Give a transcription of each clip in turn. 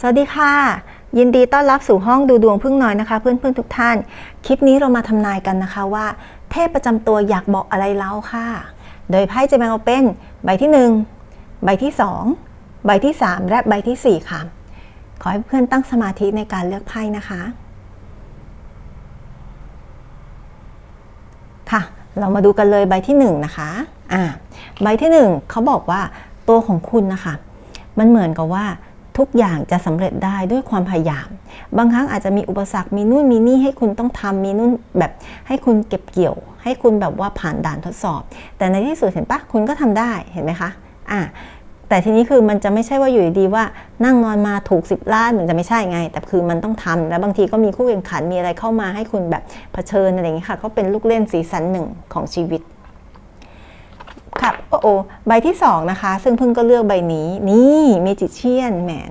สวัสดีค่ะ ยินดีต้อนรับสู่ห้องดูดวงพึ่งน้อยนะคะ เพื่อนๆทุกท่าน คลิปนี้เรามาทำนายกันนะคะว่า เทพประจำตัวอยากบอกอะไรเราค่ะ โดยไพ่จะแบ่งออกเป็นใบที่ 1 ใบที่ 2 ใบที่ 3 และใบทีสี่4 ค่ะ ขอให้เพื่อนตั้งสมาธิในการเลือกไพ่นะคะ ค่ะ เรามาดูกันเลยใบที่ 1 นะคะอ่าใบที่ 1เขาบอกว่าตัวของคุณนะคะ มันเหมือนกับว่า ทุกอย่างจะสำเร็จได้ด้วยความพยายาม บางครั้งอาจจะมีอุปสรรคมีนู่นมีนี่ให้คุณต้องทำมีนู่นแบบให้คุณเก็บเกี่ยว ให้คุณแบบว่าผ่านด่านทดสอบ แต่ในที่สุดเห็นปะคุณก็ทำได้เห็นไหมคะอ่าแต่ทีนี้คือมันจะไม่ใช่ว่าอยู่ดีว่านั่งนอนมาถูก 10 ล้านมันจะไม่ใช่ไง แต่คือมันต้องทำแล้วบางทีก็มีคู่แข่งขันมีอะไรเข้ามาให้คุณแบบเผชิญอะไรอย่างเงี้ค่ะก็เป็นลูกเล่นสีสันหนึ่งของชีวิต โอ้โอใบที่สองนะคะ ซึ่งเพิ่งก็เลือกใบนี้ นี่เมจิเชียนแมน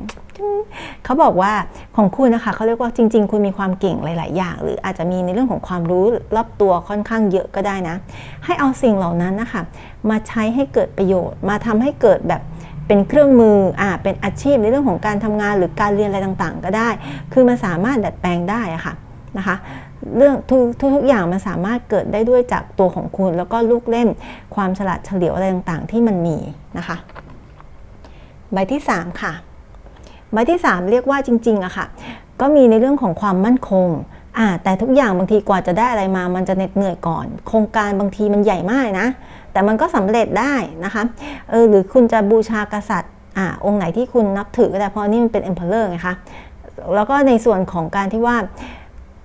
เขาบอกว่าของคุณนะคะเขาเรียกว่าจริง ๆ คุณมีความเก่งหลาย ๆ อย่าง หรืออาจจะมีในเรื่องของความรู้รอบตัวค่อนข้างเยอะก็ได้นะ ให้เอาสิ่งเหล่านั้นนะคะมาใช้ให้เกิดประโยชน์ มาทำให้เกิดแบบเป็นเครื่องมืออ่าเป็นอาชีพในเรื่องของการทำงานหรือการเรียนอะไรต่างๆ ก็ได้ คือมันสามารถดัดแปลงได้ะค่ะ นะคะเรื่องทุกทุกอย่างมันสามารถเกิดได้ด้วยจากตัวของคุณ แล้วก็ลูกเล่นความฉลาดเฉลียวอะไรต่างๆ ที่มันมีนะคะ ใบที่ 3 ค่ะ ใบที่ 3 เรียกว่าจริงๆอะค่ะ ก็มีในเรื่องของความมั่นคงอ่าแต่ทุกอย่างบางทีกว่าจะได้อะไรมา มันจะเหน็ดเหนื่อยก่อน โครงการบางทีมันใหญ่มากนะ แต่มันก็สำเร็จได้นะคะเออหรือคุณจะบูชากษัตริย์อ่าองค์ไหนที่คุณนับถือก็ได้เพราะนี่มันเป็น emperor ไงคะแล้วก็ในส่วนของการที่ว่า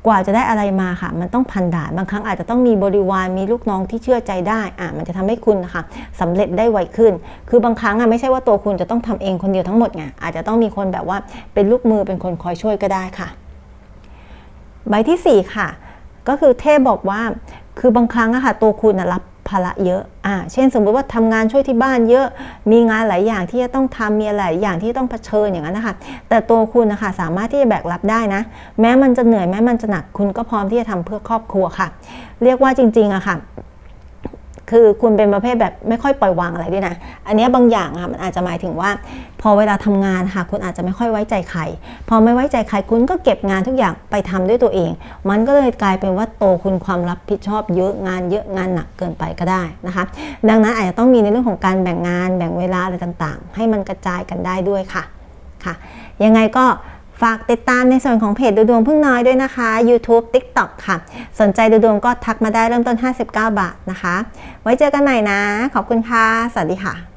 กว่าจะได้อะไรมาค่ะ มันต้องพันด่านบางครั้งอาจจะต้องมีบริวารมีลูกน้องที่เชื่อใจได้อะมันจะทำให้คุณนะคะสำเร็จได้ไวขึ้น คือบางครั้งอะไม่ใช่ว่าตัวคุณจะต้องทำเองคนเดียวทั้งหมดไงอาจจะต้องมีคนแบบว่าเป็นลูกมือเป็นคนคอยช่วยก็ได้ค่ะ ใบที่ 4 ค่ะ ก็คือเทพบอกว่าคือบางครั้งอะค่ะตัวคุณรับ ภาระเยอะอ่าเช่นสมมติว่าทำงานช่วยที่บ้านเยอะ มีงานหลายอย่างที่จะต้องทำมีหลายอย่างที่ต้องเผชิญอย่างนั้นนะคะ แต่ตัวคุณนะคะสามารถที่จะแบกรับได้นะ แม้มันจะเหนื่อยแม้มันจะหนักคุณก็พร้อมที่จะทำเพื่อครอบครัวค่ะ เรียกว่าจริงๆอะค่ะ คือคุณเป็นประเภทแบบไม่ค่อยปล่อยวางอะไรด้วยนะ อันนี้บางอย่างอะมันอาจจะหมายถึงว่า พอเวลาทำงานค่ะคุณอาจจะไม่ค่อยไว้ใจใคร พอไม่ไว้ใจใครคุณก็เก็บงานทุกอย่างไปทำด้วยตัวเอง มันก็เลยกลายเป็นว่าโตคุณความรับผิดชอบเยอะงานเยอะงานหนักเกินไปก็ได้นะคะ ดังนั้นอาจจะต้องมีในเรื่องของการแบ่งงานแบ่งเวลาอะไรต่างๆ ให้มันกระจายกันได้ด้วยค่ะค่ะ ยังไงก็ ฝากติดตามในส่วนของเพจดูดวงพึ่งน้อยด้วยนะคะ YouTube TikTok ค่ะ สนใจดูดวงก็ทักมาได้เริ่มต้น 59 บาทนะคะ ไว้เจอกันใหม่นะ ขอบคุณค่ะ สวัสดีค่ะ